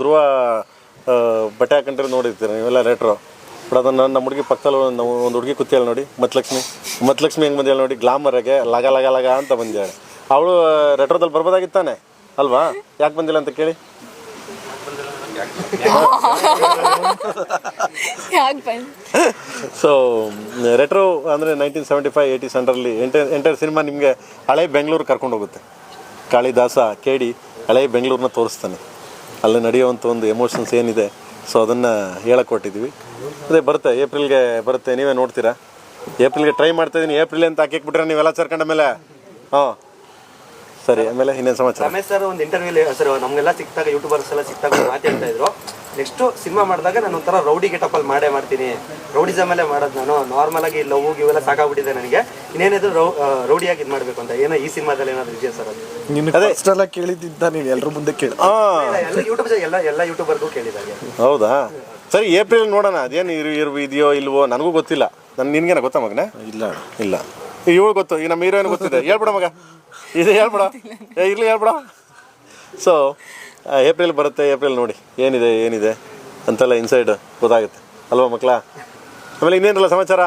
ಧ್ರುವ ಬಟ್ಟೆ ಹಾಕೊಂಡ್ರೆ ನೋಡಿರ್ತೀರ ನೀವೆಲ್ಲ ರೆಟ್ರೋ ಬಟ್ ಅದನ್ನು ನಮ್ಮ ಹುಡುಗಿ ಪಕ್ಕದಲ್ಲಿ ಒಂದು ಒಂದು ಹುಡುಗಿ ಕೂತಿಯಾಳ ನೋಡಿ ಮತ್ಲಕ್ಷ್ಮಿ. ಮತ್ಲಕ್ಷ್ಮಿ ಹೆಂಗೆ ಬಂದಿಯಾಳ ನೋಡಿ ಗ್ಲಾಮರಾಗೆ ಲಗ ಲಗ ಲಗ ಅಂತ ಬಂದಿದ್ದಾಳೆ ಅವಳು ರೆಟ್ರೋದಲ್ಲಿ ಬರ್ಬೋದಾಗಿತ್ತಾನೆ? ಅಲ್ವಾ? ಯಾಕೆ ಬಂದಿಲ್ಲ ಅಂತ ಕೇಳಿ. ಸೊ ರೆಟ್ರೋ ಅಂದರೆ ನೈನ್ಟೀನ್ ಸೆವೆಂಟಿ ಫೈವ್ ಏಯ್ಟಿ ಸೆಂಟ್ರಲ್ಲಿ ಎಂಟರ್ ಎಂಟರ್ ಸಿನಿಮಾ ನಿಮಗೆ ಹಳೆ ಬೆಂಗಳೂರು ಕರ್ಕೊಂಡು ಹೋಗುತ್ತೆ. ಕಾಳಿದಾಸ ಕೇಡಿ ಹಳೆ ಬೆಂಗಳೂರನ್ನ ತೋರಿಸ್ತಾನೆ. ಅಲ್ಲಿ ನಡೆಯುವಂಥ ಒಂದು ಎಮೋಷನ್ಸ್ ಏನಿದೆ ಸೊ ಅದನ್ನು ಹೇಳಕ್ಕೆ ಕೊಟ್ಟಿದ್ದೀವಿ ಅದೇ ಬರುತ್ತೆ, ಏಪ್ರಿಲ್ಗೆ ಬರುತ್ತೆ, ನೀವೇ ನೋಡ್ತೀರಾ? ಏಪ್ರಿಲ್ಗೆ ಟ್ರೈ ಮಾಡ್ತಾ ಇದ್ದೀನಿ ಏಪ್ರಿಲ್ ಅಂತ ಹಾಕಿಕ್ಬಿಟ್ರೆ ನೀವೆಲ್ಲ ಸೇರ್ಕೊಂಡ ಮೇಲೆ? ಹಾಂ. ಸರಿ, ಆಮೇಲೆ ಇನ್ನೇನು ಸಮಾಚಾರ? ಸರ್, ಒಂದು ಇಂಟರ್ವ್ಯೂ ಸರ್, ನಮಗೆಲ್ಲ ಸಿಕ್ತಾಗ ಯೂಟ್ಯೂಬರ್ಸ್ ಎಲ್ಲ ಸಿಕ್ತಾಗ ಮಾತಾಡ್ತಾ ಮಾತು ಇದ್ರು. ನೆಕ್ಸ್ಟ್ ಸಿನಿಮಾ ಮಾಡಿದಾಗ ನಾನು ಒಂಥರ ರೌಡಿ ಗೆಟಪ್ ಅಲ್ಲಿ ಮಾಡೇ ಮಾಡ್ತೀನಿ. ರೌಡಿಸಮ್ ಅಲ್ಲೇ ಮಾಡೋದು ನಾನು. ನಾರ್ಮಲ್ ಆಗಿ ಲವ್ ಇವೆಲ್ಲ ಸಾಕಾಗ್ಬಿಟ್ಟಿದೆ ನನಗೆ. ಇನ್ನೇನಿದ್ರು ರೌ ರೌಡಿಯಾಗಿ ಇದು ಮಾಡಬೇಕು ಅಂತ. ಏನೋ ಈ ಸಿನಿಮಾದಲ್ಲಿ ಏನಾದ್ರು ಇದೆಯಾ ಸರ್ ಅದು? ಎಲ್ಲ ಕೇಳಿದ್ದ ನೀವು ಎಲ್ಲರೂ ಮುಂದೆ ಕೇಳಿ. ಹಾಂ ಎಲ್ಲ ಯೂಟ್ಯೂಬ್ ಎಲ್ಲ ಎಲ್ಲ ಯೂಟ್ಯೂಬರ್ಗೂ ಕೇಳಿದಾಗೆ ಹೌದಾ? ಸರಿ ಏಪ್ರಿಲ್ ನೋಡೋಣ. ಅದೇನು ಇರು ಇರು ಇದೆಯೋ ಇಲ್ವೋ ನನಗೂ ಗೊತ್ತಿಲ್ಲ. ನನ್ನ ನಿನ್ಗೇನ ಗೊತ್ತಾ ಮಗನೇ? ಇಲ್ಲ ಇಲ್ಲ. ಇವಳು ಗೊತ್ತು. ಈ ನಮ್ಮ ಹೀರೋಯಿನ್ ಗೊತ್ತಿದೆ. ಹೇಳ್ಬಿಡ ಮಗ. ಇದು ಹೇಳ್ಬಿಡ. ಏ ಇರ್ಲಿ ಹೇಳ್ಬಿಡ. ಸೊ ಏಪ್ರಿಲ್ ಬರುತ್ತೆ ಏಪ್ರಿಲ್ ನೋಡಿ. ಏನಿದೆ ಏನಿದೆ ಅಂತೆಲ್ಲ ಇನ್ಸೈಡ್ ಗೊತ್ತಾಗುತ್ತೆ. ಅಲ್ವಾ ಮಕ್ಕಳ? ಆಮೇಲೆ ಇನ್ನೇನಲ್ಲ ಸಮಾಚಾರ?